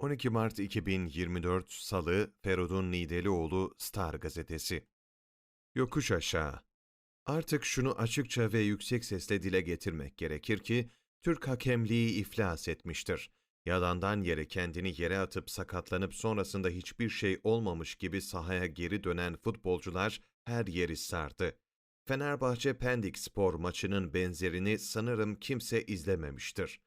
12 Mart 2024 Salı Feridun Nidelioğlu Star Gazetesi Yokuş aşağı Artık şunu açıkça ve yüksek sesle dile getirmek gerekir ki, Türk hakemliği iflas etmiştir. Yalandan yere kendini yere atıp sakatlanıp sonrasında hiçbir şey olmamış gibi sahaya geri dönen futbolcular her yeri sardı. Fenerbahçe Pendik Spor maçının benzerini sanırım kimse izlememiştir.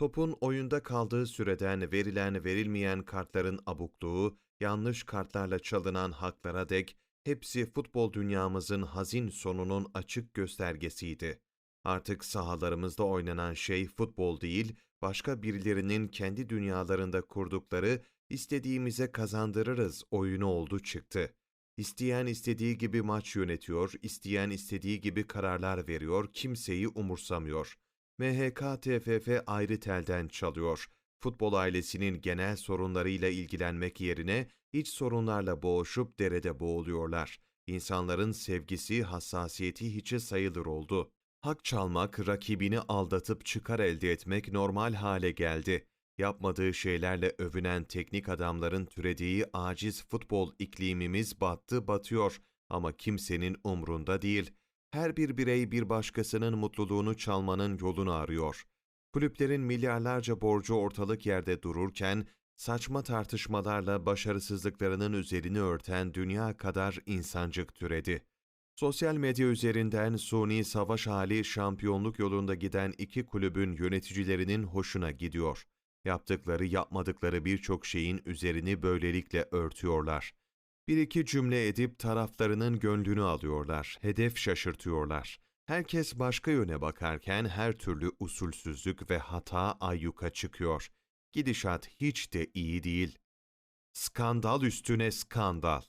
Topun oyunda kaldığı süreden verilen verilmeyen kartların abukluğu, yanlış kartlarla çalınan haklara dek hepsi futbol dünyamızın hazin sonunun açık göstergesiydi. Artık sahalarımızda oynanan şey futbol değil, başka birilerinin kendi dünyalarında kurdukları istediğimize kazandırırız oyunu oldu çıktı. İsteyen istediği gibi maç yönetiyor, isteyen istediği gibi kararlar veriyor, kimseyi umursamıyor. MHK TFF ayrı telden çalıyor. Futbol ailesinin genel sorunlarıyla ilgilenmek yerine iç sorunlarla boğuşup derede boğuluyorlar. İnsanların sevgisi, hassasiyeti hiçe sayılır oldu. Hak çalmak, rakibini aldatıp çıkar elde etmek normal hale geldi. Yapmadığı şeylerle övünen teknik adamların türediği aciz futbol iklimimiz battı batıyor ama kimsenin umrunda değil. Her bir birey bir başkasının mutluluğunu çalmanın yolunu arıyor. Kulüplerin milyarlarca borcu ortalık yerde dururken, saçma tartışmalarla başarısızlıklarının üzerini örten dünya kadar insancık türedi. Sosyal medya üzerinden suni savaş hali şampiyonluk yolunda giden iki kulübün yöneticilerinin hoşuna gidiyor. Yaptıkları yapmadıkları birçok şeyin üzerini böylelikle örtüyorlar. Bir iki cümle edip taraflarının gönlünü alıyorlar, hedef şaşırtıyorlar. Herkes başka yöne bakarken her türlü usulsüzlük ve hata ayyuka çıkıyor. Gidişat hiç de iyi değil. Skandal üstüne skandal.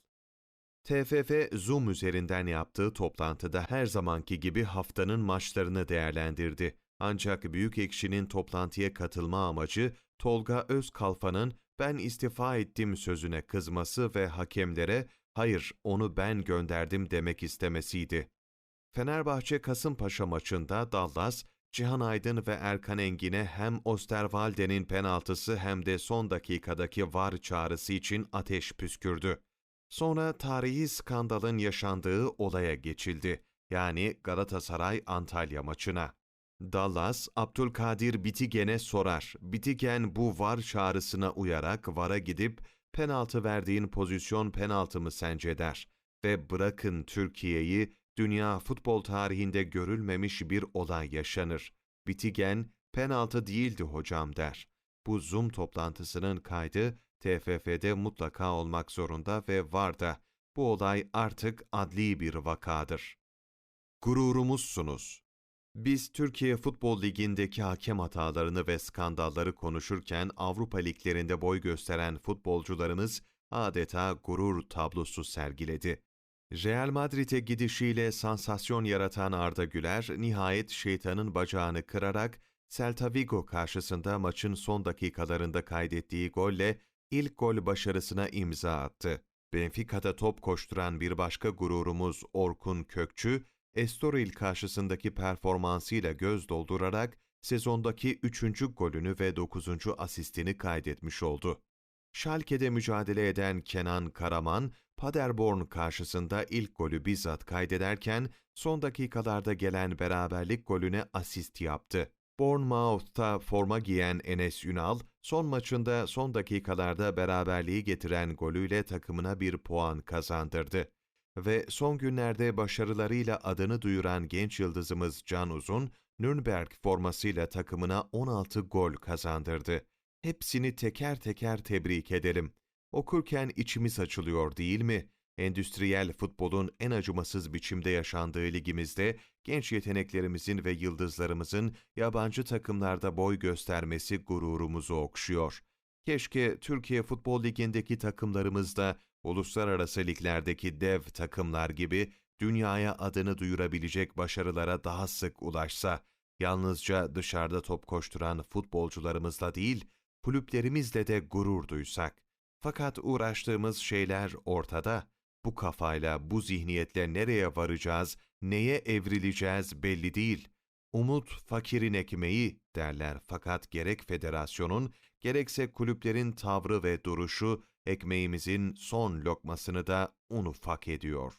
TFF Zoom üzerinden yaptığı toplantıda her zamanki gibi haftanın maçlarını değerlendirdi. Ancak Büyük Ekşi'nin toplantıya katılma amacı Tolga Özkalfa'nın ben istifa ettim sözüne kızması ve hakemlere hayır onu ben gönderdim demek istemesiydi. Fenerbahçe Kasımpaşa maçında Dallas, Cihan Aydın ve Erkan Engin'e hem Osterwalde'nin penaltısı hem de son dakikadaki var çağrısı için ateş püskürdü. Sonra tarihi skandalın yaşandığı olaya geçildi. Yani Galatasaray-Antalya maçına. Dallas, Abdülkadir Bitigen'e sorar. Bitigen bu var çağrısına uyarak vara gidip penaltı verdiğin pozisyon penaltı mı sence der. Ve bırakın Türkiye'yi dünya futbol tarihinde görülmemiş bir olay yaşanır. Bitigen penaltı değildi hocam der. Bu Zoom toplantısının kaydı TFF'de mutlaka olmak zorunda ve var da bu olay artık adli bir vakadır. Gururumuzsunuz. Biz Türkiye Futbol Ligi'ndeki hakem hatalarını ve skandalları konuşurken Avrupa liglerinde boy gösteren futbolcularımız adeta gurur tablosu sergiledi. Real Madrid'e gidişiyle sansasyon yaratan Arda Güler, nihayet şeytanın bacağını kırarak Celta Vigo karşısında maçın son dakikalarında kaydettiği golle ilk gol başarısına imza attı. Benfica'da top koşturan bir başka gururumuz Orkun Kökçü, Estoril karşısındaki performansıyla göz doldurarak sezondaki 3. golünü ve 9. asistini kaydetmiş oldu. Schalke'de mücadele eden Kenan Karaman, Paderborn karşısında ilk golü bizzat kaydederken son dakikalarda gelen beraberlik golüne asist yaptı. Bournemouth'ta forma giyen Enes Ünal, son maçında son dakikalarda beraberliği getiren golüyle takımına bir puan kazandırdı. Ve son günlerde başarılarıyla adını duyuran genç yıldızımız Can Uzun, Nürnberg formasıyla takımına 16 gol kazandırdı. Hepsini teker teker tebrik edelim. Okurken içimiz açılıyor değil mi? Endüstriyel futbolun en acımasız biçimde yaşandığı ligimizde genç yeteneklerimizin ve yıldızlarımızın yabancı takımlarda boy göstermesi gururumuzu okşuyor. Keşke Türkiye Futbol Ligi'ndeki takımlarımız da uluslararası liglerdeki dev takımlar gibi dünyaya adını duyurabilecek başarılara daha sık ulaşsa, yalnızca dışarıda top koşturan futbolcularımızla değil, kulüplerimizle de gurur duysak. Fakat uğraştığımız şeyler ortada. Bu kafayla, bu zihniyetle nereye varacağız, neye evrileceğiz belli değil. Umut fakirin ekmeği derler fakat gerek federasyonun gerekse kulüplerin tavrı ve duruşu ekmeğimizin son lokmasını da un ufak ediyor.